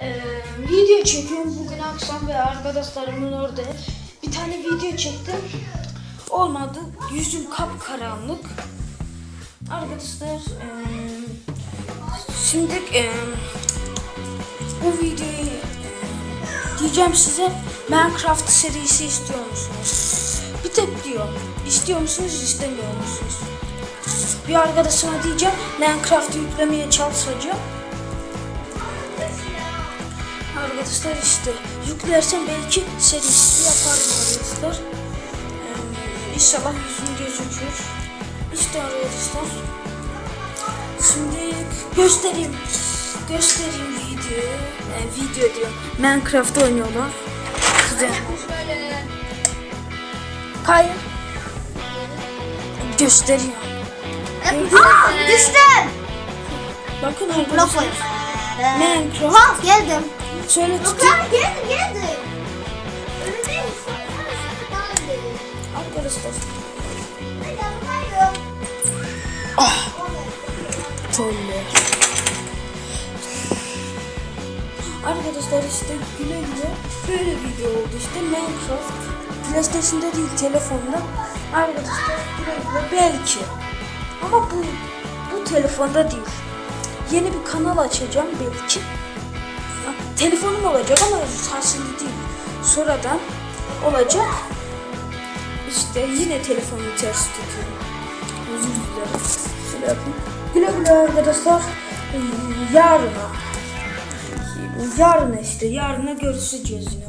Ee, video çekiyorum bugün akşam ve arkadaşlarımın orada. Bir tane video çektim. Olmadı. Yüzüm kapkaranlık. Arkadaşlar eee, şimdi eee, bu videoyu eee, diyeceğim size Minecraft serisi istiyor musunuz? Bir tek diyor. İstiyor musunuz istemiyor musunuz? Bir arkadaşıma diyeceğim Minecraft'ı yüklemeye çalışacağım. Arkadaşlar işte yüklersem belki serisi yaparım arkadaşlar. Ee, inşallah yüzüm gözükür. İşte arkadaşlar. Şimdi göstereyim. Göstereyim video. Ee, video diyor. Minecraft oynuyorlar. Size. Hayır. Gösteriyor. Aa düştüm. Bakın arkadaşlar. Minecraft. Geldim. Şöyle Yok tutayım. ya geldim geldim. Öyle değil. Arkadaşlar. Yanındaydım. Troller. Arkadaşlar işte güle güle böyle video oldu işte Minecraft PlayStation'da değil telefonda arkadaşlar güle güle belki ama bu bu telefonda değil yeni bir kanal açacağım belki telefonum olacak ama şimdi değil. Sonradan olacak. İşte yine telefonumu ters tutuyorum. Özür dilerim. Şöyle güle güle arkadaşlar. Yarına. Yarına işte. Yarına görüşeceğiz yine.